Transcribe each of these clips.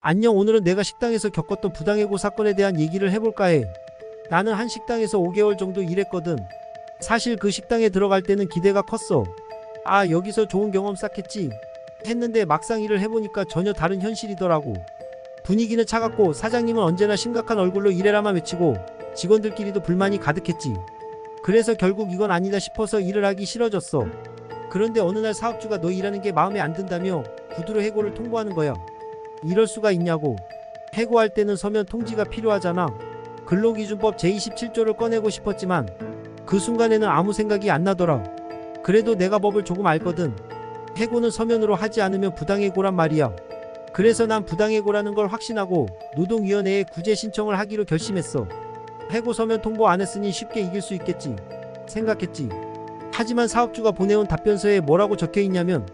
안녕 오늘은 내가 식당에서 겪었던 부당해고 사건에 대한 얘기를 해볼까 해. 나는 한 식당에서 5개월 정도 일했거든. 사실 그 식당에 들어갈 때는 기대가 컸어. 아 여기서 좋은 경험 쌓겠지 했는데 막상 일을 해보니까 전혀 다른 현실이더라고. 분위기는 차갑고 사장님은 언제나 심각한 얼굴로 일해라만 외치고 직원들끼리도 불만이 가득했지. 그래서 결국 이건 아니다 싶어서 일을 하기 싫어졌어. 그런데 어느 날 사업주가 너 일하는 게 마음에 안 든다며 구두로 해고를 통보하는 거야. 이럴 수가 있냐고. 해고할 때는 서면 통지가 필요하잖아. 근로기준법 제27조를 꺼내고 싶었지만 그 순간에는 아무 생각이 안 나더라. 그래도 내가 법을 조금 알거든. 해고는 서면으로 하지 않으면 부당해고란 말이야. 그래서 난 부당해고라는 걸 확신하고 노동위원회에 구제 신청을 하기로 결심했어. 해고 서면 통보 안 했으니 쉽게 이길 수 있겠지. 생각했지. 하지만 사업주가 보내온 답변서에 뭐라고 적혀 있냐면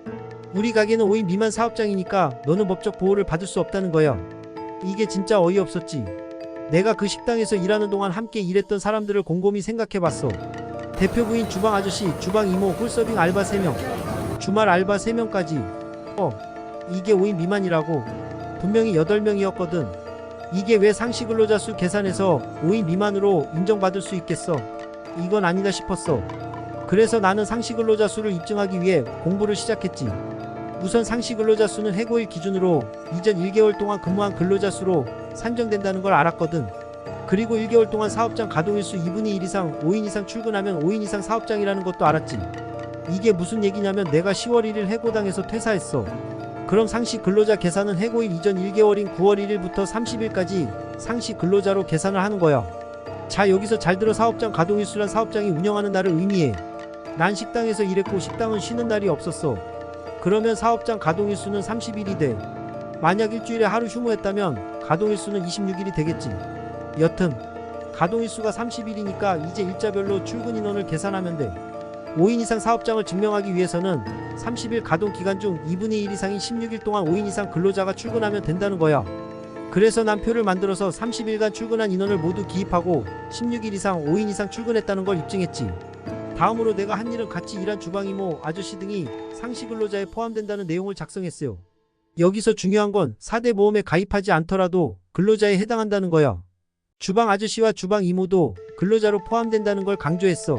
우리 가게는 5인 미만 사업장이니까 너는 법적 보호를 받을 수 없다는 거야. 이게 진짜 어이없었지. 내가 그 식당에서 일하는 동안 함께 일했던 사람들을 곰곰이 생각해봤어. 대표 부인 주방 아저씨, 주방 이모, 홀서빙 알바 3명, 주말 알바 3명까지. 어, 이게 5인 미만이라고. 분명히 8명이었거든. 이게 왜 상시 근로자 수 계산해서 5인 미만으로 인정받을 수 있겠어? 이건 아니다 싶었어. 그래서 나는 상시 근로자 수를 입증하기 위해 공부를 시작했지. 우선 상시 근로자 수는 해고일 기준으로 이전 1개월 동안 근무한 근로자 수로 산정된다는 걸 알았거든. 그리고 1개월 동안 사업장 가동일 수 2분의 1 이상 5인 이상 출근하면 5인 이상 사업장이라는 것도 알았지. 이게 무슨 얘기냐면 내가 10월 1일 해고당해서 퇴사했어. 그럼 상시 근로자 계산은 해고일 이전 1개월인 9월 1일부터 30일까지 상시 근로자로 계산을 하는 거야. 자 여기서 잘 들어 사업장 가동일수란 사업장이 운영하는 날을 의미해. 난 식당에서 일했고 식당은 쉬는 날이 없었어. 그러면 사업장 가동일수는 30일이 돼. 만약 일주일에 하루 휴무했다면 가동일수는 26일이 되겠지. 여튼 가동일수가 30일이니까 이제 일자별로 출근 인원을 계산하면 돼. 5인 이상 사업장을 증명하기 위해서는 30일 가동 기간 중 2분의 1 이상인 16일 동안 5인 이상 근로자가 출근하면 된다는 거야. 그래서 난 표를 만들어서 30일간 출근한 인원을 모두 기입하고 16일 이상 5인 이상 출근했다는 걸 입증했지. 다음으로 내가 한 일은 같이 일한 주방 이모, 아저씨 등이 상시 근로자에 포함된다는 내용을 작성했어요. 여기서 중요한 건 4대 보험에 가입하지 않더라도 근로자에 해당한다는 거야. 주방 아저씨와 주방 이모도 근로자로 포함된다는 걸 강조했어.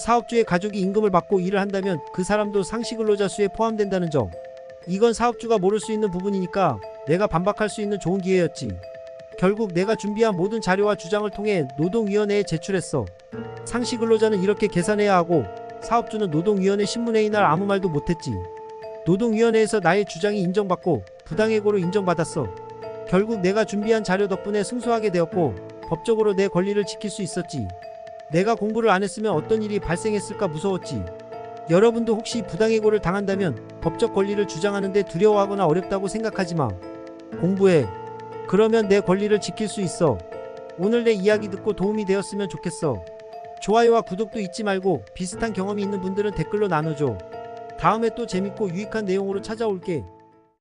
사업주의 가족이 임금을 받고 일을 한다면 그 사람도 상시 근로자 수에 포함된다는 점. 이건 사업주가 모를 수 있는 부분이니까 내가 반박할 수 있는 좋은 기회였지. 결국 내가 준비한 모든 자료와 주장을 통해 노동위원회에 제출했어. 상시 근로자는 이렇게 계산해야 하고 사업주는 노동위원회 신문회의 날 아무 말도 못했지. 노동위원회에서 나의 주장이 인정받고 부당해고로 인정받았어. 결국 내가 준비한 자료 덕분에 승소하게 되었고 법적으로 내 권리를 지킬 수 있었지. 내가 공부를 안 했으면 어떤 일이 발생했을까 무서웠지. 여러분도 혹시 부당해고를 당한다면 법적 권리를 주장하는데 두려워하거나 어렵다고 생각하지 마. 공부해. 그러면 내 권리를 지킬 수 있어. 오늘 내 이야기 듣고 도움이 되었으면 좋겠어. 좋아요와 구독도 잊지 말고 비슷한 경험이 있는 분들은 댓글로 나눠줘. 다음에 또 재밌고 유익한 내용으로 찾아올게.